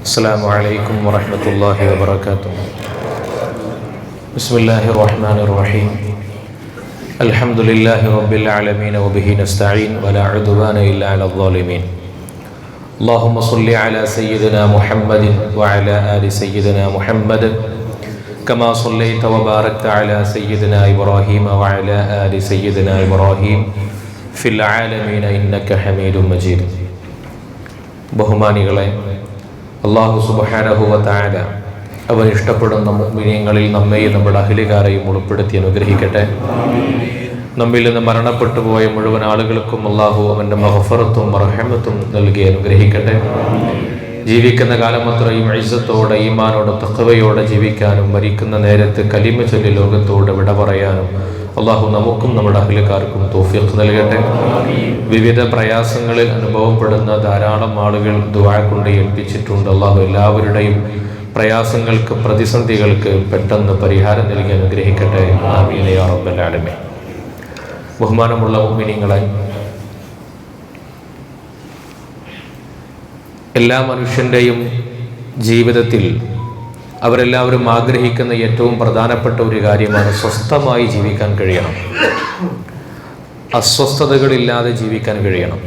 السلام عليكم ورحمة الله وبركاته بسم الله الرحمن الرحيم الحمد لله رب العالمين وبه نستعين ولا عدوان إلا على الظالمين اللهم صل على سيدنا محمد وعلى آل سيدنا محمد كما صليت وباركت على سيدنا إبراهيم وعلى آل سيدنا إبراهيم في العالمين إنك حميد مجيد ബഹുമാനികളെ അള്ളാഹു സുബഹാനഹുവത്തായ അവൻ ഇഷ്ടപ്പെടുന്ന മിനിയങ്ങളിൽ നമ്മെയും നമ്മുടെ അഖിലുകാരെയും ഉൾപ്പെടുത്തി അനുഗ്രഹിക്കട്ടെ. നമ്മിൽ നിന്ന് മരണപ്പെട്ടു പോയ മുഴുവൻ ആളുകൾക്കും അള്ളാഹു അവന്റെ മഹഫറത്തും റഹമത്തും നൽകി അനുഗ്രഹിക്കട്ടെ. ജീവിക്കുന്ന കാലം അത്രയും ഐസത്തോടെ ഈമാനോടെ തക്കവയോടെ ജീവിക്കാനും മരിക്കുന്ന നേരത്ത് കലിമ ചൊല്ലി ലോകത്തോട് വിട പറയാനും അള്ളാഹു നമുക്കും നമ്മുടെ അഖിലക്കാർക്കും തോഫിയൊക്കെ നൽകട്ടെ. വിവിധ പ്രയാസങ്ങളിൽ അനുഭവപ്പെടുന്ന ധാരാളം ആളുകൾ ദുആ കൊണ്ട് ഏൽപ്പിച്ചിട്ടുണ്ട്. അള്ളാഹു എല്ലാവരുടെയും പ്രയാസങ്ങൾക്ക് പ്രതിസന്ധികൾക്ക് പെട്ടെന്ന് പരിഹാരം നൽകി അനുഗ്രഹിക്കട്ടെ. ആമീനെ റബ്ബല്ലാലുമേ ബഹുമാനമുള്ള ഉമ്മിനിങ്ങളെ എല്ലാ മനുഷ്യന്റെയും ജീവിതത്തിൽ അവരെല്ലാവരും ആഗ്രഹിക്കുന്ന ഏറ്റവും പ്രധാനപ്പെട്ട ഒരു കാര്യമാണ് സ്വസ്ഥമായി ജീവിക്കാൻ കഴിയണം. അസ്വസ്ഥതകളില്ലാതെ ജീവിക്കാൻ കഴിയണം.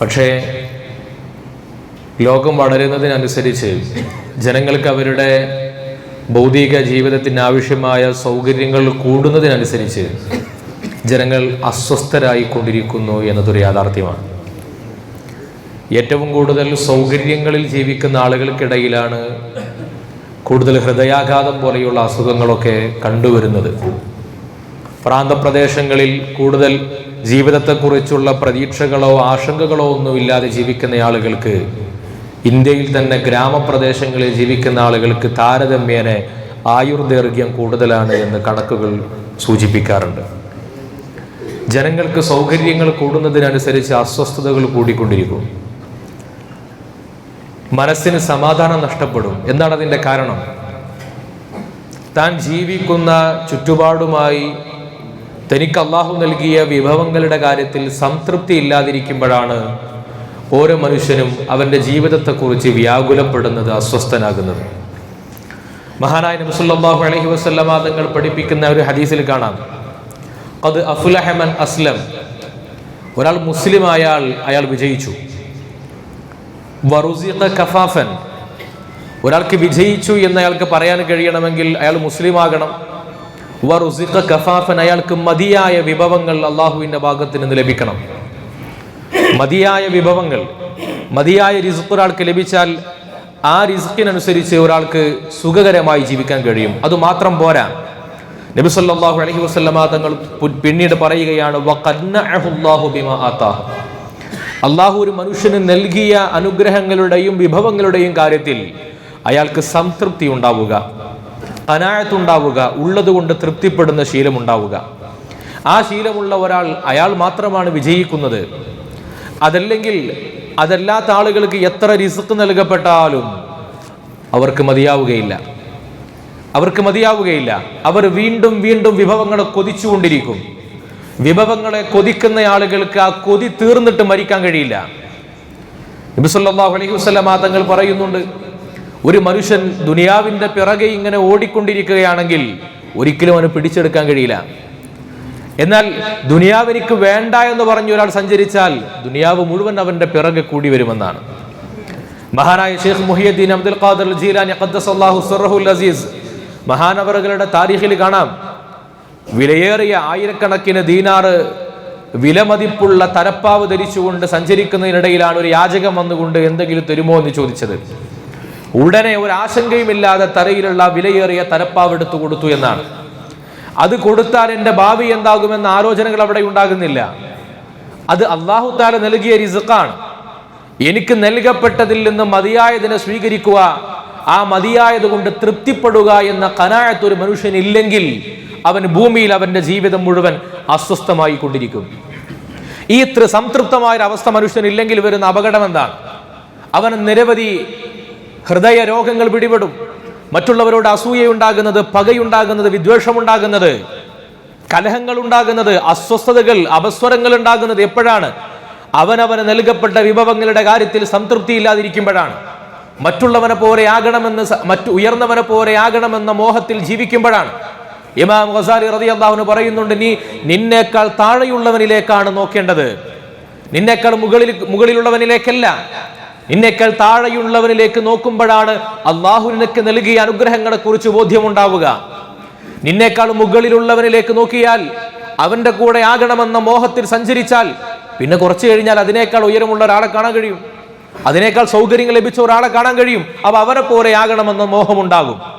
പക്ഷേ ലോകം വളരുന്നതിനനുസരിച്ച് ജനങ്ങൾക്ക് അവരുടെ ഭൗതിക ജീവിതത്തിന് ആവശ്യമായ സൗകര്യങ്ങൾ കൂടുന്നതിനനുസരിച്ച് ജനങ്ങൾ അസ്വസ്ഥരായിക്കൊണ്ടിരിക്കുന്നു എന്നതൊരു യാഥാർത്ഥ്യമാണ്. ഏറ്റവും കൂടുതൽ സൗകര്യങ്ങളിൽ ജീവിക്കുന്ന ആളുകൾക്കിടയിലാണ് കൂടുതൽ ഹൃദയാഘാതം പോലെയുള്ള അസുഖങ്ങളൊക്കെ കണ്ടുവരുന്നത്. പ്രാന്തപ്രദേശങ്ങളിൽ കൂടുതൽ ജീവിതത്തെക്കുറിച്ചുള്ള പ്രതീക്ഷകളോ ആശങ്കകളോ ഒന്നുമില്ലാതെ ജീവിക്കുന്ന ആളുകൾക്ക് ഇന്ത്യയിൽ തന്നെ ഗ്രാമപ്രദേശങ്ങളിൽ ജീവിക്കുന്ന ആളുകൾക്ക് താരതമ്യേന ആയുർദൈർഘ്യം കൂടുതലാണ് എന്ന് കണക്കുകൾ സൂചിപ്പിക്കാറുണ്ട്. ജനങ്ങൾക്ക് സൗകര്യങ്ങൾ കൂടുന്നതിനനുസരിച്ച് അസ്വസ്ഥതകൾ കൂടിക്കൊണ്ടിരിക്കും. മനസ്സിന് സമാധാനം നഷ്ടപ്പെടും. എന്താണ് അതിന്റെ കാരണം? താൻ ജീവിക്കുന്ന ചുറ്റുപാടുമായി തനിക്ക് അള്ളാഹു നൽകിയ വിഭവങ്ങളുടെ കാര്യത്തിൽ സംതൃപ്തി ഇല്ലാതിരിക്കുമ്പോഴാണ് ഓരോ മനുഷ്യനും അവന്റെ ജീവിതത്തെക്കുറിച്ച് വ്യാകുലപ്പെടുന്നത് അസ്വസ്ഥനാകുന്നത്. മഹാനായ നബ്സുല്ലാഹു അലഹി വസ്ലമ തങ്ങൾ പഠിപ്പിക്കുന്ന ഒരു ഹദീസിൽ കാണാം. അത് അഫുലഹമൻ അസ്ലം. ഒരാൾ മുസ്ലിം അയാൾ അയാൾ വിജയിച്ചു. വറുസിഖ കഫാഫൻ. ഒരാൾക്ക് വിജയിച്ചു എന്ന് അയാൾക്ക് പറയാൻ കഴിയണമെങ്കിൽ അയാൾ മുസ്ലിം ആകണം വറുസിഖ കഫാഫൻ അയാൾക്ക് മതിയായ വിഭവങ്ങൾ അള്ളാഹുവിന്റെ ഭാഗത്ത് നിന്ന് ലഭിക്കണം. മതിയായ വിഭവങ്ങൾ മതിയായ റിസ്ക് ഒരാൾക്ക് ലഭിച്ചാൽ ആ റിസ്കിനനുസരിച്ച് ഒരാൾക്ക് സുഖകരമായി ജീവിക്കാൻ കഴിയും. അത് മാത്രം പോരാ. നബി സല്ലല്ലാഹു അലൈഹി വസല്ലമ തങ്ങൾ പിന്നീട് പറയുകയാണ് അള്ളാഹു ഒരു മനുഷ്യന് നൽകിയ അനുഗ്രഹങ്ങളുടെയും വിഭവങ്ങളുടെയും കാര്യത്തിൽ അയാൾക്ക് സംതൃപ്തി ഉണ്ടാവുക അനായത്തുണ്ടാവുക ഉള്ളതുകൊണ്ട് തൃപ്തിപ്പെടുന്ന ശീലമുണ്ടാവുക. ആ ശീലമുള്ള ഒരാൾ അയാൾ മാത്രമാണ് വിജയിക്കുന്നത്. അതല്ലെങ്കിൽ അതല്ലാത്ത ആളുകൾക്ക് എത്ര റിസ്ക് നൽകപ്പെട്ടാലും അവർക്ക് മതിയാവുകയില്ല. അവർക്ക് മതിയാവുകയില്ല. അവർ വീണ്ടും വീണ്ടും വിഭവങ്ങളെ കൊതിച്ചുകൊണ്ടിരിക്കും. വിഭവങ്ങളെ കൊതിക്കുന്ന ആളുകൾക്ക് ആ കൊതി തീർന്നിട്ട് മരിക്കാൻ കഴിയില്ല. നബിസല്ലാഹു അലൈഹി വസ്ലമാ തങ്ങൾ പറയുന്നുണ്ട് ഒരു മനുഷ്യൻ ദുനിയാവിന്റെ പിറകെ ഇങ്ങനെ ഓടിക്കൊണ്ടിരിക്കുകയാണെങ്കിൽ ഒരിക്കലും അവന് പിടിച്ചെടുക്കാൻ കഴിയില്ല. എന്നാൽ ദുനിയാവ് എനിക്ക് വേണ്ട എന്ന് പറഞ്ഞ ഒരാൾ സഞ്ചരിച്ചാൽ ദുനിയാവ് മുഴുവൻ അവന്റെ പിറകെ കൂടി വരുമെന്നാണ്. മഹാനായ ഷെയ്ഖ് മുഹിയുദ്ദീൻ അബ്ദുൽ ഖാദർ ഖദ്ദസല്ലാഹു അസീസ് മഹാനവറുകളുടെ താരീഖിൽ കാണാം. വിലയേറിയ ആയിരക്കണക്കിന് ദീനാറ് വിലമതിപ്പുള്ള തരപ്പാവ് ധരിച്ചുകൊണ്ട് സഞ്ചരിക്കുന്നതിനിടയിലാണ് ഒരു യാചകം വന്നുകൊണ്ട് എന്തെങ്കിലും തരുമോ എന്ന് ചോദിച്ചത്. ഉടനെ ഒരു ആശങ്കയുമില്ലാതെ തറയിലുള്ള വിലയേറിയ തരപ്പാവ് എടുത്തു കൊടുത്തു എന്നാണ്. അത് കൊടുത്താൽ എന്റെ ഭാവി എന്താകുമെന്ന ആലോചനകൾ അവിടെ ഉണ്ടാകുന്നില്ല. അത് അള്ളാഹു താല നൽകിയ റിസുക്കാണ്. എനിക്ക് നൽകപ്പെട്ടതിൽ നിന്ന് മതിയായതിനെ സ്വീകരിക്കുക ആ മതിയായത് കൊണ്ട് തൃപ്തിപ്പെടുക എന്ന കനായത്ത് ഒരു മനുഷ്യനില്ലെങ്കിൽ അവൻ ഭൂമിയിൽ അവന്റെ ജീവിതം മുഴുവൻ അസ്വസ്ഥമായി കൊണ്ടിരിക്കും ഈ സംതൃപ്തമായ ഒരു അവസ്ഥ മനുഷ്യനില്ലെങ്കിൽ വരുന്ന അപകടം എന്താണ്? അവൻ നിരവധി ഹൃദയ രോഗങ്ങൾ പിടിപെടും. മറ്റുള്ളവരോട് അസൂയയുണ്ടാകുന്നത് പകയുണ്ടാകുന്നത് വിദ്വേഷമുണ്ടാകുന്നത് കലഹങ്ങൾ ഉണ്ടാകുന്നത് അസ്വസ്ഥതകൾ അപസ്വരങ്ങൾ ഉണ്ടാകുന്നത് എപ്പോഴാണ്? അവനവന് നൽകപ്പെട്ട വിഭവങ്ങളുടെ കാര്യത്തിൽ സംതൃപ്തി ഇല്ലാതിരിക്കുമ്പോഴാണ് മറ്റുള്ളവനെ പോലെ ആകണമെന്ന് മറ്റു ഉയർന്നവനെ പോലെ ആകണമെന്ന മോഹത്തിൽ ജീവിക്കുമ്പോഴാണ്. ഇമാം ഖസാലി റതി അള്ളാഹുന് പറയുന്നുണ്ട് നീ നിന്നേക്കാൾ താഴെയുള്ളവനിലേക്കാണ് നോക്കേണ്ടത്. നിന്നേക്കാൾ മുകളിൽ മുകളിലുള്ളവനിലേക്കല്ല. നിന്നേക്കാൾ താഴെയുള്ളവനിലേക്ക് നോക്കുമ്പോഴാണ് അള്ളാഹു നിനക്ക് നൽകിയ അനുഗ്രഹങ്ങളെ കുറിച്ച് ബോധ്യമുണ്ടാവുക. നിന്നേക്കാൾ മുകളിലുള്ളവനിലേക്ക് നോക്കിയാൽ അവന്റെ കൂടെ ആകണമെന്ന മോഹത്തിൽ സഞ്ചരിച്ചാൽ പിന്നെ കുറച്ചു കഴിഞ്ഞാൽ അതിനേക്കാൾ ഉയരമുള്ള ഒരാളെ കാണാൻ കഴിയും. അതിനേക്കാൾ സൗകര്യങ്ങൾ ലഭിച്ച ഒരാളെ കാണാൻ കഴിയും. അപ്പൊ അവരെ പോലെ ആകണമെന്ന മോഹമുണ്ടാകും.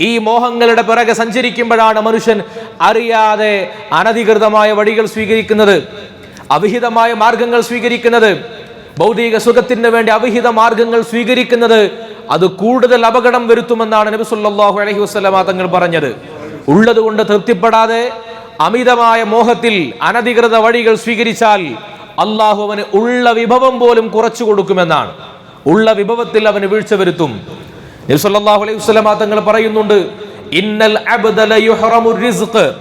ഈ മോഹങ്ങളുടെ പിറകെ സഞ്ചരിക്കുമ്പോഴാണ് മനുഷ്യൻ അറിയാതെ അനധികൃതമായ വഴികൾ സ്വീകരിക്കുന്നത് അവിഹിതമായ മാർഗങ്ങൾ സ്വീകരിക്കുന്നത് ഭൗതിക സുഖത്തിന് വേണ്ടി അവിഹിത മാർഗങ്ങൾ സ്വീകരിക്കുന്നത്. അത് കൂടുതൽ അപകടം വരുത്തുമെന്നാണ് നബി സല്ലല്ലാഹു അലൈഹി വസല്ലമ തങ്ങൾ പറഞ്ഞത്. ഉള്ളത് കൊണ്ട് തൃപ്തിപ്പെടാതെ അമിതമായ മോഹത്തിൽ അനധികൃത വഴികൾ സ്വീകരിച്ചാൽ അള്ളാഹു അവന് ഉള്ള വിഭവം പോലും കുറച്ചു കൊടുക്കുമെന്നാണ്. ഉള്ള വിഭവത്തിൽ അവന് വീഴ്ച വരുത്തും. നബി സല്ലല്ലാഹു അലൈഹി വസല്ലമ തങ്ങൾ പറയുന്നുണ്ട് ഇന്നൽ റിസ്ഖ്.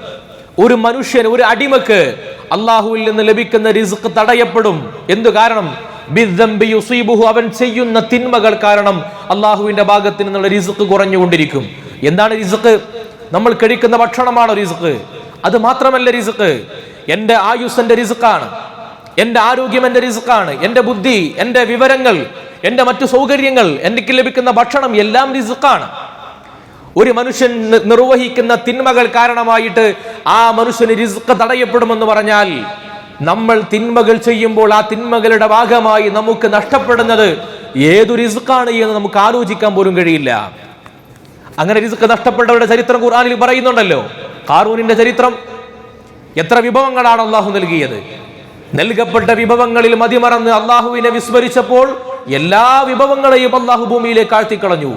ഒരു മനുഷ്യൻ ഒരു അടിമക്ക് അള്ളാഹുവിൽ നിന്ന് ലഭിക്കുന്ന റിസ്ക് തടയപ്പെടും. എന്തു കാരണം? അവൻ ചെയ്യുന്ന തിന്മകൾ കാരണം അള്ളാഹുവിന്റെ ഭാഗത്ത് നിന്നുള്ള റിസ്ക് കുറഞ്ഞുകൊണ്ടിരിക്കും. എന്താണ് റിസ്ക് നമ്മൾ കഴിക്കുന്ന ഭക്ഷണമാണ് റിസ്ക് അത് മാത്രമല്ല റിസ്ക് എന്റെ ആയുസ് എന്റെ റിസ്ക്കാണ് എന്റെ ആരോഗ്യം എന്റെ റിസ്ക്കാണ് എന്റെ ബുദ്ധി എന്റെ വിവരങ്ങൾ എന്റെ മറ്റു സൗകര്യങ്ങൾ എനിക്ക് ലഭിക്കുന്ന ഭക്ഷണം എല്ലാം റിസുക്കാണ്. ഒരു മനുഷ്യൻ നിർവഹിക്കുന്ന തിന്മകൾ കാരണമായിട്ട് ആ മനുഷ്യന് റിസ്ക് തടയപ്പെടുമെന്ന് പറഞ്ഞാൽ നമ്മൾ തിന്മകൾ ചെയ്യുമ്പോൾ ആ തിന്മകളുടെ ഭാഗമായി നമുക്ക് നഷ്ടപ്പെടുന്നത് ഏതു റിസ്ക്കാണ് എന്ന് നമുക്ക് ആലോചിക്കാൻ പോലും കഴിയില്ല. അങ്ങനെ റിസ്ക് നഷ്ടപ്പെട്ടവരുടെ ചരിത്രം ഖുർആാനിൽ പറയുന്നുണ്ടല്ലോ കാറൂനിന്റെ ചരിത്രം. എത്ര വിഭവങ്ങളാണ് അള്ളാഹു നൽകിയത്? നൽകപ്പെട്ട വിഭവങ്ങളിൽ മതിമറന്ന് അള്ളാഹുവിനെ വിസ്മരിച്ചപ്പോൾ എല്ലാ വിഭവങ്ങളെയും അള്ളാഹു ഭൂമിയിലേക്ക് ആഴ്ത്തിക്കളഞ്ഞു.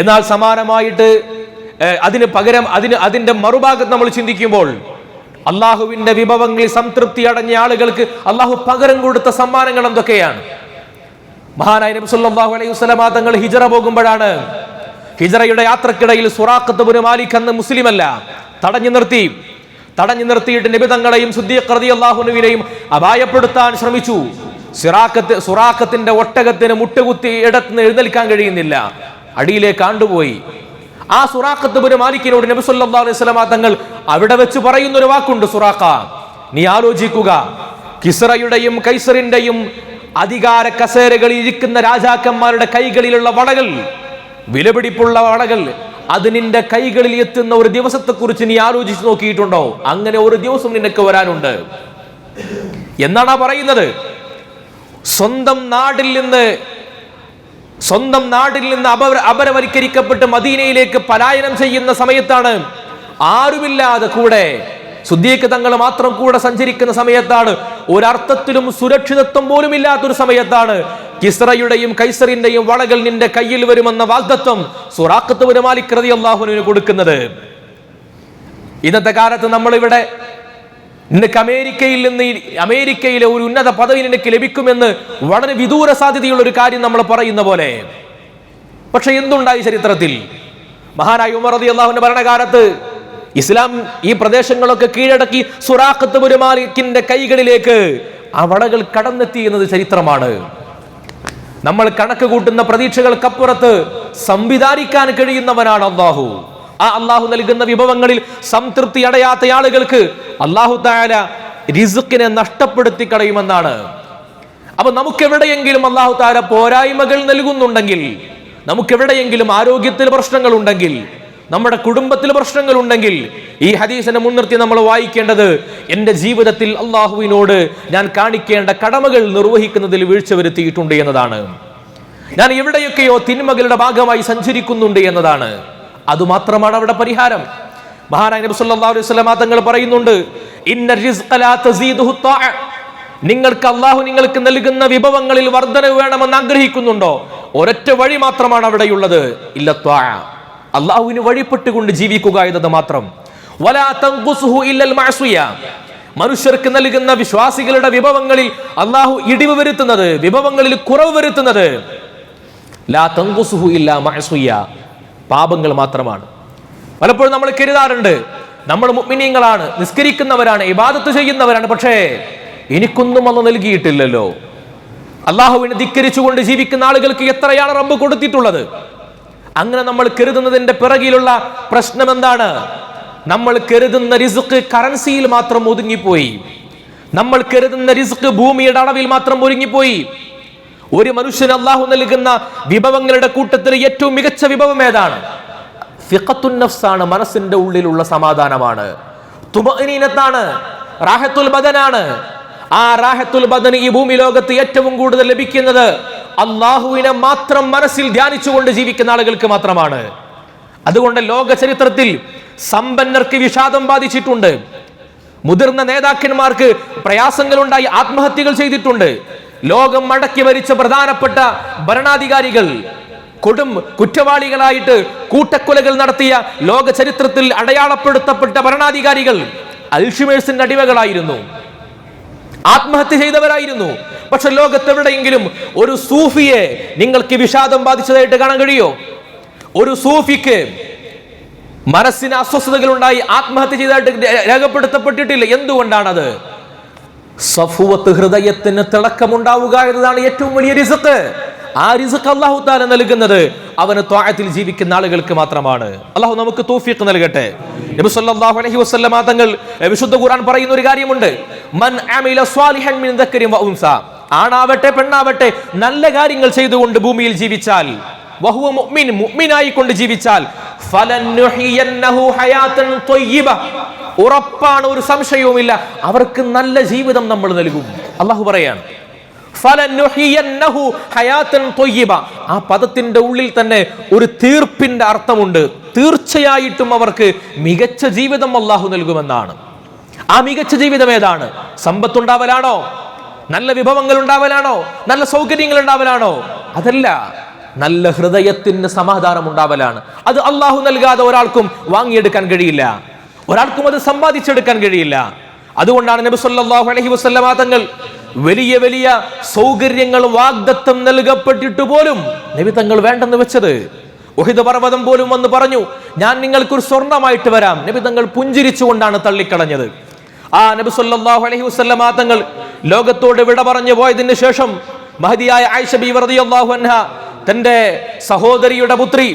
എന്നാൽ സമാനമായിട്ട് അതിന് പകരം അതിന് അതിന്റെ മറുഭാഗത്ത് നമ്മൾ ചിന്തിക്കുമ്പോൾ അള്ളാഹുവിന്റെ വിഭവങ്ങളിൽ സംതൃപ്തി അടഞ്ഞ ആളുകൾക്ക് അള്ളാഹു പകരം കൊടുത്ത സമ്മാനങ്ങൾ എന്തൊക്കെയാണ്? മഹാനായ നബി സല്ലല്ലാഹു അലൈഹി വസല്ലമ തങ്ങൾ ഹിജറ പോകുമ്പോഴാണ് ഹിജറയുടെ യാത്രക്കിടയിൽ സുറാഖത്ത് ബിൻ മാലിക് അന്ന് മുസ്ലിമല്ല തടഞ്ഞു നിർത്തി. തടഞ്ഞു നിർത്തിയിട്ട് നബി തങ്ങളെയും സുദ്ദീഖ് റളിയല്ലാഹുവിനെയും അപായപ്പെടുത്താൻ ശ്രമിച്ചു. സിറാഖത്ത് സുറാക്കത്തിന്റെ ഒട്ടകത്തിന് മുട്ടുകുത്തി ഇടത്തുനിന്ന് എഴുന്നേൽക്കാൻ കഴിയുന്നില്ല. അടിയിലേക്ക് കാണ്ടുപോയി ആ സുറാഖത്ത് ബിൻ മാലിക്കിനോട് നബി സല്ലല്ലാഹു അലൈഹി വസല്ലമ തങ്ങൾ അവിടെ വെച്ച് പറയുന്ന ഒരു വാക്കുണ്ട് സുറാഖ. നീ ആലോചിക്കുക. കിസ്റയുടെയും കൈസറിന്റെയും അധികാര കസേരകളിൽ ഇരിക്കുന്ന രാജാക്കന്മാരുടെ കൈകളിലുള്ള വടകൾ വിലപിടിപ്പുള്ള വളകൾ അത് നിന്റെ കൈകളിൽ എത്തുന്ന ഒരു ദിവസത്തെക്കുറിച്ച് നീ ആലോചിച്ച് നോക്കിയിട്ടുണ്ടോ? അങ്ങനെ ഒരു ദിവസം നിനക്ക് വരാനുണ്ട്. എന്നാണ് പറയുന്നത്? സ്വന്തം നാട്ടിൽ നിന്ന് സ്വന്തം നാട്ടിൽ നിന്ന് അപര അപരവൽക്കരിക്കപ്പെട്ട് മദീനയിലേക്ക് പലായനം ചെയ്യുന്ന സമയത്താണ് ആരുമില്ലാതെ കൂടെ സുദ്ദീഖ് തങ്ങൾ മാത്രം കൂടെ സഞ്ചരിക്കുന്ന സമയത്താണ് ഒരർത്ഥത്തിലും സുരക്ഷിതത്വം പോലും ഇല്ലാത്തൊരു സമയത്താണ് കിസ്റയുടെയും കൈസറിന്റെയും വളകൾ നിന്റെ കയ്യിൽ വരുമെന്ന വാഗ്ദത്വം സുറാഖത്ത് മാലിക് അള്ളാഹുനു കൊടുക്കുന്നത്. ഇന്നത്തെ കാലത്ത് നമ്മളിവിടെ നിനക്ക് അമേരിക്കയിൽ നിന്ന് അമേരിക്കയിലെ ഒരു ഉന്നത പദവി നിനക്ക് ലഭിക്കുമെന്ന് വളരെ വിദൂര സാധ്യതയുള്ള ഒരു കാര്യം നമ്മൾ പറയുന്ന പോലെ. പക്ഷെ എന്തുണ്ടായി ചരിത്രത്തിൽ? മഹാനായ ഉമർ റതി അള്ളാഹുവിന്റെ ഭരണകാലത്ത് ഇസ്ലാം ഈ പ്രദേശങ്ങളൊക്കെ കീഴടക്കി സുറാഖത്ത് പുരുമാലിക്കിന്റെ കൈകളിലേക്ക് ആ വടകൾ കടന്നെത്തി എന്നത് ചരിത്രമാണ്. നമ്മൾ കണക്ക് കൂട്ടുന്ന പ്രതീക്ഷകൾക്കപ്പുറത്ത് സംവിധാനിക്കാൻ കഴിയുന്നവനാണ് അള്ളാഹു. ആ അള്ളാഹു നൽകുന്ന വിഭവങ്ങളിൽ സംതൃപ്തി അടയാത്ത ആളുകൾക്ക് അള്ളാഹു താല റിസുക്കിനെ നഷ്ടപ്പെടുത്തി കളയുമെന്നാണ്. അപ്പൊ നമുക്കെവിടെയെങ്കിലും അള്ളാഹു താല പോരായ്മകൾ നൽകുന്നുണ്ടെങ്കിൽ നമുക്കെവിടെയെങ്കിലും ആരോഗ്യത്തിൽ പ്രശ്നങ്ങൾ ഉണ്ടെങ്കിൽ നമ്മുടെ കുടുംബത്തിൽ പ്രശ്നങ്ങൾ ഉണ്ടെങ്കിൽ ഈ ഹദീസിനെ മുൻനിർത്തി നമ്മൾ വായിക്കേണ്ടത് എന്റെ ജീവിതത്തിൽ അള്ളാഹുവിനോട് ഞാൻ കാണിക്കേണ്ട കടമകൾ നിർവഹിക്കുന്നതിൽ വീഴ്ച വരുത്തിയിട്ടുണ്ട് എന്നതാണ്. ഞാൻ എവിടെയൊക്കെയോ തിന്മകളുടെ ഭാഗമായി സഞ്ചരിക്കുന്നുണ്ട് എന്നതാണ്. അതുമാത്രമാണ് അവിടെ പരിഹാരം മഹാനായ നബി സല്ലല്ലാഹു അലൈഹി വസല്ലം തങ്ങൾ പറയുന്നുണ്ട് ഇന്ന റിസ്ഖ ലാ തസീദുഹു ത്വാഅ. നിങ്ങൾക്ക് അള്ളാഹു നിങ്ങൾക്ക് നൽകുന്ന വിഭവങ്ങളിൽ വർധനവ് വേണമെന്ന് ആഗ്രഹിക്കുന്നുണ്ടോ ഒരൊറ്റ വഴി മാത്രമാണ് അവിടെയുള്ളത് ഇല്ല ത്വാഅ. അള്ളാഹുവിന് വഴിപ്പെട്ടുകൊണ്ട് ജീവിക്കുക എന്നത് മാത്രം വലാ തൻഖുസുഹു ഇല്ലൽ മഅസിയ. മനുഷ്യർക്ക് നൽകുന്ന വിശ്വാസികളുടെ വിഭവങ്ങളിൽ അള്ളാഹു ഇടിവ് വരുത്തുന്നത് വിഭവങ്ങളിൽ കുറവ് വരുത്തുന്നത് ലാ തങ്കുസുഹു ഇല്ല മഅസിയ പാപങ്ങൾ മാത്രമാണ്. പലപ്പോഴും നമ്മൾ കരുതാറുണ്ട് നമ്മൾ മുഅ്മിനീങ്ങളാണ് നിസ്കരിക്കുന്നവരാണ് ഇബാദത്ത് ചെയ്യുന്നവരാണ് പക്ഷേ എനിക്കൊന്നും അന്ന് നൽകിയിട്ടില്ലല്ലോ. അള്ളാഹുവിനെ ധിക്കരിച്ചുകൊണ്ട് ജീവിക്കുന്ന ആളുകൾക്ക് എത്രയാണ് റബ്ബ് കൊടുത്തിട്ടുള്ളത്? അങ്ങനെ നമ്മൾ കരുതുന്നതിന്റെ പിറകിലുള്ള പ്രശ്നം എന്താണ്? നമ്മൾ കരുതുന്ന റിസ്ക് കറൻസിയിൽ മാത്രം ഒതുങ്ങിപ്പോയി. നമ്മൾ കരുതുന്ന റിസ്ക് ഭൂമിയുടെ അളവിൽ മാത്രം ഒരുങ്ങിപ്പോയി. ഒരു മനുഷ്യന് അള്ളാഹു നൽകുന്ന വിഭവങ്ങളുടെ കൂട്ടത്തിൽ ഏറ്റവും മികച്ച വിഭവം ഏതാണ്? ഫിഖത്തുൻ നഫ്സാണ് മനസ്സിന്റെ ഉള്ളിലുള്ള സമാധാനമാണ്. തുമഅനീനത്താണ് റാഹത്തുൽ ബദനാണ്. ആ റാഹത്തുൽ ബദൻ ഈ ഭൂമി ലോകത്ത് ഏറ്റവും കൂടുതൽ ലഭിക്കുന്നത് അള്ളാഹുവിനെ മാത്രം മനസ്സിൽ ധ്യാനിച്ചുകൊണ്ട് ജീവിക്കുന്ന ആളുകൾക്ക് മാത്രമാണ്. അതുകൊണ്ട് ലോക ചരിത്രത്തിൽ സമ്പന്നർക്ക് വിഷാദം ബാധിച്ചിട്ടുണ്ട്. മുതിർന്ന നേതാക്കന്മാർക്ക് പ്രയാസങ്ങളുണ്ടായി ആത്മഹത്യകൾ ചെയ്തിട്ടുണ്ട്. ലോകം മടക്കി ഭരിച്ച പ്രധാനപ്പെട്ട ഭരണാധികാരികൾ കൊടും കുറ്റവാളികളായിട്ട് കൂട്ടക്കൊലകൾ നടത്തിയ ലോക ചരിത്രത്തിൽ അടയാളപ്പെടുത്തപ്പെട്ട ഭരണാധികാരികൾ അൽഷിമേഴ്സിന്റെ അടിമകളായിരുന്നു. ആത്മഹത്യ ചെയ്തവരായിരുന്നു. പക്ഷെ ലോകത്തെവിടെയെങ്കിലും ഒരു സൂഫിയെ നിങ്ങൾക്ക് വിഷാദം ബാധിച്ചതായിട്ട് കാണാൻ കഴിയോ? ഒരു സൂഫിക്ക് മനസ്സിന് അസ്വസ്ഥതകൾ ഉണ്ടായി ആത്മഹത്യ ചെയ്തതായിട്ട് രേഖപ്പെടുത്തപ്പെട്ടിട്ടില്ല. എന്തുകൊണ്ടാണത്? സഫുവത്ത് ഹൃദയത്തിന് തിളക്കമുണ്ടാവുക എന്നതാണ് ഏറ്റവും വലിയ റിസക്ക് ആ റിസക്ക് അള്ളാഹു താല നൽകുന്നത് അവന് ത്വാഴത്തിൽ ജീവിക്കുന്ന ആളുകൾക്ക് മാത്രമാണ്. അള്ളാഹു നമുക്ക് തോഫിക്ക് നൽകട്ടെ. നബി സല്ലല്ലാഹു അലൈഹി വസല്ലമ തങ്ങൾ വിശുദ്ധ ഖുർആൻ പറയുന്ന ഒരു കാര്യമുണ്ട്. മൻ അമില സ്വാലിഹൻ മിൻ ദക്കരിൻ വ ഉൻസ. ആണാവട്ടെ പെണ്ണാവട്ടെ നല്ല കാര്യങ്ങൾ ചെയ്തുകൊണ്ട് ഭൂമിയിൽ ജീവിച്ചാൽ വഹുവ മുഅ്മിൻ മുഅ്മിനായി കൊണ്ട് ജീവിച്ചാൽ ഉറപ്പാണ് ഒരു സംശയവുമില്ല. അവർക്ക് നല്ല ജീവിതം നമ്മൾ നൽകും. അള്ളാഹു പറയാണ്. ആ പദത്തിന്റെ ഉള്ളിൽ തന്നെ ഒരു തീർപ്പിന്റെ അർത്ഥമുണ്ട്. തീർച്ചയായിട്ടും അവർക്ക് മികച്ച ജീവിതം അള്ളാഹു നൽകുമെന്നാണ്. ആ മികച്ച ജീവിതം ഏതാണ്? സമ്പത്തുണ്ടാവലാണോ? നല്ല വിഭവങ്ങൾ ഉണ്ടാവലാണോ നല്ല സൗകര്യങ്ങൾ ഉണ്ടാവലാണോ അതല്ല നല്ല ഹൃദയത്തിന് സമാധാനം ഉണ്ടാവലാണ്. അത് അള്ളാഹു നൽകാതെ ഒരാൾക്കും വാങ്ങിയെടുക്കാൻ കഴിയില്ല. ഒരാൾക്കും അത് സമ്പാദിച്ചെടുക്കാൻ കഴിയില്ല. അതുകൊണ്ടാണ് നബി സല്ലാഹു അലഹി വസല്ലമ തങ്ങൾ വലിയ വലിയ സൗകര്യങ്ങൾ വാഗ്ദത്തം നൽകപ്പെട്ടിട്ട് പോലും നബി തങ്ങൾ വേണ്ടെന്ന് വെച്ചത്. ഒഹിത പർവതം പോലും വന്ന് പറഞ്ഞു ഞാൻ നിങ്ങൾക്കൊരു സ്വർണമായിട്ട് വരാം. നബി തങ്ങൾ പുഞ്ചിരിച്ചുകൊണ്ടാണ് തള്ളിക്കളഞ്ഞത്. ആ നബി സല്ലാഹു അലഹി വസല്ലമ തങ്ങൾ ലോകത്തോട് വിട പറഞ്ഞു പോയതിന് ശേഷം മഹതിയായ ആയിഷബി ബി റളിയല്ലാഹു അൻഹ തന്റെ സഹോദരിയുടെ പുത്രി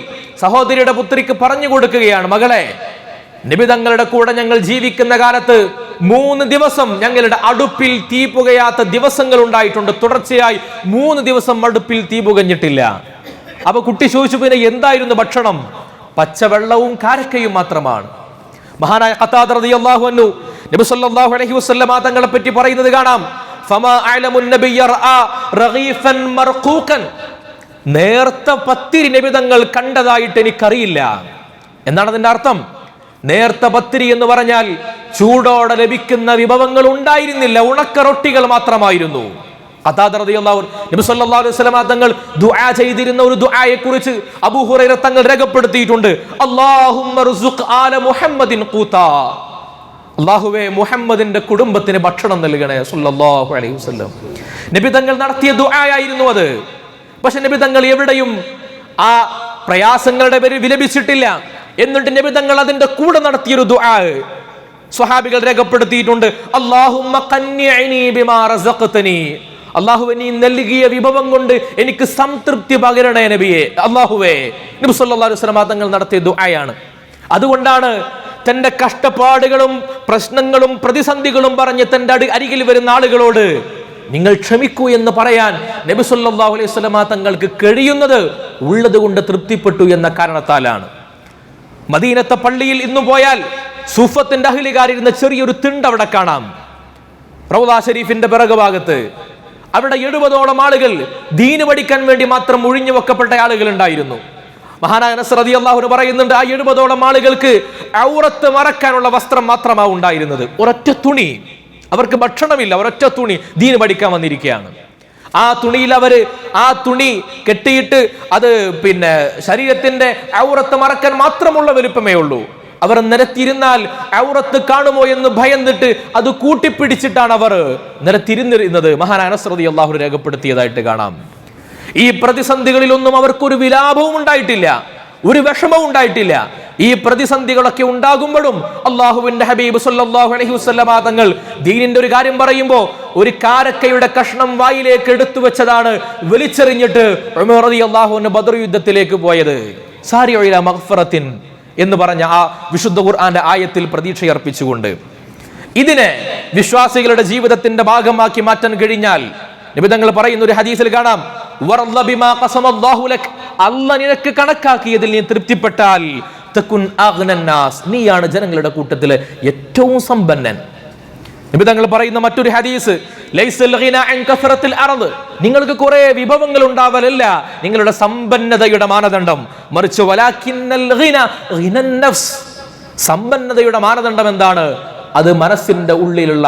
സഹോദരിയുടെ പുത്രിക്ക് പറഞ്ഞു കൊടുക്കുകയാണ് മകളെ നബി തങ്ങളുടെ കൂടെ ഞങ്ങൾ ജീവിക്കുന്ന കാലത്ത് മൂന്ന് ദിവസം ഞങ്ങളുടെ അടുപ്പിൽ തീ പുകയാത്ത ദിവസങ്ങൾ ഉണ്ടായിട്ടുണ്ട്. തുടർച്ചയായി മൂന്ന് ദിവസം അടുപ്പിൽ തീ പുകഞ്ഞിട്ടില്ല. അപ്പൊ കുട്ടി ചോദിച്ചു പിന്നെ എന്തായിരുന്നു ഭക്ഷണം? പച്ചവെള്ളവും കാരക്കയും മാത്രമാണ്. മഹാനായ ഖത്താദ് റളിയല്ലാഹു അൻഹു നബി സല്ലല്ലാഹു അലൈഹി വസല്ലമ തങ്ങളെ പറ്റി പറയുന്നത് കാണാം റഗീഫൻ മർഖൂഖൻ. നേർത്ത പത്തിരി നിബിതങ്ങൾ കണ്ടതായിട്ട് എനിക്കറിയില്ല. എന്നാണ് അതിന്റെ അർത്ഥം. നേർത്ത പത്തിരി എന്ന് പറഞ്ഞാൽ ചൂടോടെ ലഭിക്കുന്ന വിഭവങ്ങൾ ഉണ്ടായിരുന്നില്ല. ഉണക്ക റൊട്ടികൾ മാത്രമായിരുന്നു തങ്ങൾ ദുആ ചെയ്തിരുന്ന ഒരു ദുആയെ കുറിച്ച് അബൂഹുറൈറ തങ്ങൾ രേഖപ്പെടുത്തിയിട്ടുണ്ട്. അള്ളാഹുവെ മുഹമ്മദിന്റെ കുടുംബത്തിന് ഭക്ഷണം നൽകണേ. സല്ലല്ലാഹു അലൈഹി വസല്ലം. നബി തങ്ങൾ നടത്തിയ ദുആയായിരുന്നു അത്. പക്ഷെ നബി തങ്ങൾ എവിടെയും ആ പ്രയാസങ്ങളുടെ പേര് വിലപിച്ചിട്ടില്ല. എന്നിട്ട് നബി തങ്ങൾ അതിന്റെ കൂടെ നടത്തിയൊരു ദുആ. സ്വഹാബികൾ രേഖപ്പെടുത്തിയിട്ടുണ്ട് അള്ളാഹുവെ നീ നൽകിയ വിഭവം കൊണ്ട് എനിക്ക് സംതൃപ്തി പകരണേ നബിയെ. അള്ളാഹുവേ നബി സല്ലല്ലാഹു അലൈഹി വസല്ലം തങ്ങൾ നടത്തിയ ദുആയാണ്. അതുകൊണ്ടാണ് തന്റെ കഷ്ടപ്പാടുകളും പ്രശ്നങ്ങളും പ്രതിസന്ധികളും പറഞ്ഞ് തന്റെ അരികിൽ വരുന്ന ആളുകളോട് നിങ്ങൾ ക്ഷമിക്കൂ എന്ന് പറയാൻ നബി സല്ലല്ലാഹു അലൈഹി സ്വലമ തങ്ങൾക്ക് കഴിയുന്നത് ഉള്ളത് കൊണ്ട് തൃപ്തിപ്പെട്ടു എന്ന കാരണത്താലാണ്. മദീനത്തെ പള്ളിയിൽ ഇന്നു പോയാൽ സൂഫത്തിന്റെ അഹിലികാരിരുന്ന ചെറിയൊരു തിണ്ട് അവിടെ കാണാം. റൗദ ഷെരീഫിന്റെ പിറകു ഭാഗത്ത് അവിടെ എഴുപതോളം ആളുകൾ ദീന് പഠിക്കാൻ വേണ്ടി മാത്രം ഒഴിഞ്ഞു വെക്കപ്പെട്ട ആളുകൾ ഉണ്ടായിരുന്നു. മഹാനായ പറയുന്നുണ്ട് ആ എഴുപതോളം ആളുകൾക്ക് ഔറത്ത് മറക്കാനുള്ള വസ്ത്രം മാത്രമാണ് ഉണ്ടായിരുന്നത്. ഒരൊറ്റ തുണി അവർക്ക് ഭക്ഷണമില്ല ഒരൊറ്റ തുണി ദീന് പഠിക്കാൻ വന്നിരിക്കുകയാണ്. ആ തുണിയിൽ അവർ ആ തുണി കെട്ടിയിട്ട് അത് പിന്നെ ശരീരത്തിന്റെ ഔറത്ത് മറക്കാൻ മാത്രമുള്ള വലുപ്പമേ ഉള്ളൂ. അവർ നിരത്തിരുന്നാൽ ഔറത്ത് കാണുമോ എന്ന് ഭയന്നിട്ട് അത് കൂട്ടിപ്പിടിച്ചിട്ടാണ് അവർ നിരത്തിരുന്നിരുന്നത് മഹാനായ അനസ്രതി അള്ളാഹു രേഖപ്പെടുത്തിയതായിട്ട് കാണാം. ഈ പ്രതിസന്ധികളിലൊന്നും അവർക്കൊരു വിലാപവും ഉണ്ടായിട്ടില്ല ഒരു വിഷമവും ഉണ്ടായിട്ടില്ല. ഈ പ്രതിസന്ധികളൊക്കെ ഉണ്ടാകുമ്പോഴും അള്ളാഹുവിന്റെ ഹബീബ് സല്ലല്ലാഹു അലൈഹി വസല്ലമ തങ്ങൾ ദീനിന്റെ ഒരു കാര്യം പറയുമ്പോൾ ഒരു കാരക്കയുടെ കഷ്ണം വായിലേക്ക് എടുത്തു വെച്ചതാണ് വലിച്ചെറിഞ്ഞിട്ട് അള്ളാഹുവിന്റെ ബദർ യുദ്ധത്തിലേക്ക് പോയത് സാരിയൊഴില മഹ്ഫറത്തിൻ എന്ന് പറഞ്ഞ ആ വിശുദ്ധ ഖുർആന്റെ ആയത്തിൽ പ്രതീക്ഷയർപ്പിച്ചുകൊണ്ട് ഇതിനെ വിശ്വാസികളുടെ ജീവിതത്തിന്റെ ഭാഗമാക്കി മാറ്റാൻ കഴിഞ്ഞാൽ നിബിധങ്ങൾ പറയുന്ന ഒരു ഹദീസിൽ കാണാം. അല്ല നിനക്ക് കണക്കാക്കിയതിൽ നീ തൃപ്തിപ്പെട്ടാൽ നീയാണ് ജനങ്ങളുടെ കൂട്ടത്തിൽ ഏറ്റവും സമ്പന്നൻ. തങ്ങൾ പറയുന്ന മറ്റൊരു ഹദീസ്. നിങ്ങൾക്ക് കുറെ വിഭവങ്ങൾ ഉണ്ടാവലല്ല. നിങ്ങളുടെ സമ്പന്നതയുടെ മാനദണ്ഡം. മറിച്ച് സമ്പന്നതയുടെ മാനദണ്ഡം എന്താണ്? അത് മനസ്സിന്റെ ഉള്ളിലുള്ള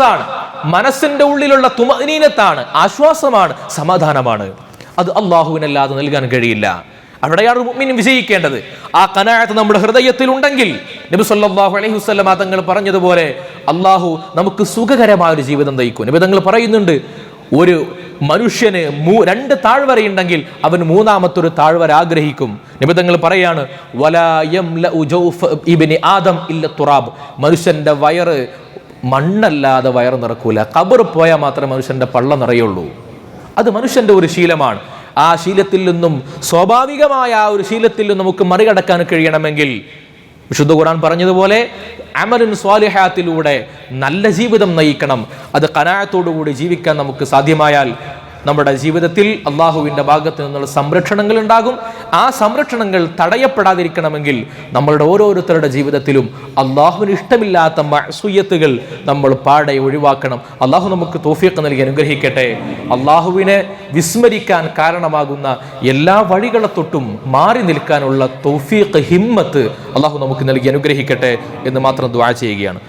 ആണ് മനസ്സിന്റെ ഉള്ളിലുള്ള തുമനീനത്താണ് ആശ്വാസമാണ്. സമാധാനമാണ്. അത് അള്ളാഹുവിനല്ലാതെ നൽകാൻ കഴിയില്ല. അവിടെയാണ് മുഅ്മിൻ വിജയിക്കേണ്ടത്. ആ കനായത്ത് നമ്മുടെ ഹൃദയത്തിൽ ഉണ്ടെങ്കിൽ നബി സല്ലല്ലാഹു അലൈഹി വസല്ലമ തങ്ങൾ പറഞ്ഞതുപോലെ അള്ളാഹു നമുക്ക് സുഖകരമായ ഒരു ജീവിതം നയിക്കും. നബി തങ്ങൾ പറയുന്നുണ്ട് ഒരു മനുഷ്യന് മൂ- രണ്ട് താഴ്വരയുണ്ടെങ്കിൽ അവൻ മൂന്നാമത്തൊരു താഴ്വര ആഗ്രഹിക്കും. നിബിധങ്ങൾ പറയാണ് "വലാ യംലഉ ജൗഫ് ഇബ്നി ആദം ഇല്ല തുറാബ്. മനുഷ്യന്റെ വയറ് മണ്ണല്ലാതെ വയറ് നിറക്കൂല. കബർ പോയാൽ മാത്രമേ മനുഷ്യന്റെ പള്ള നിറയുള്ളൂ. അത് മനുഷ്യന്റെ ഒരു ശീലമാണ്. ആ ശീലത്തിൽ നിന്നും സ്വാഭാവികമായ ആ ഒരു ശീലത്തിൽ നിന്നും നമുക്ക് മറികടക്കാൻ കഴിയണമെങ്കിൽ വിശുദ്ധ ഖുർആൻ പറഞ്ഞതുപോലെ അമലുൻ സ്വാലിഹാത്തിലൂടെ നല്ല ജീവിതം നയിക്കണം. അത് കനായത്തോടുകൂടി ജീവിക്കാൻ നമുക്ക് സാധ്യമായാൽ നമ്മുടെ ജീവിതത്തിൽ അള്ളാഹുവിന്റെ ഭാഗത്ത് നിന്നുള്ള സംരക്ഷണങ്ങൾ ഉണ്ടാകും. ആ സംരക്ഷണങ്ങൾ തടയപ്പെടാതിരിക്കണമെങ്കിൽ നമ്മളുടെ ഓരോരുത്തരുടെ ജീവിതത്തിലും അള്ളാഹുവിന് ഇഷ്ടമില്ലാത്ത മഴസുയ്യത്തുകൾ നമ്മൾ പാടെ ഒഴിവാക്കണം. അള്ളാഹു നമുക്ക് തോഫിയൊക്കെ നൽകി അനുഗ്രഹിക്കട്ടെ. അള്ളാഹുവിനെ വിസ്മരിക്കാൻ കാരണമാകുന്ന എല്ലാ വഴികളെ തൊട്ടും മാറി നിൽക്കാനുള്ള തൗഫീഖ് ഹിമ്മത്ത് അള്ളാഹു നമുക്ക് നൽകി അനുഗ്രഹിക്കട്ടെ എന്ന് മാത്രം ദ്വാ ചെയ്യുകയാണ്.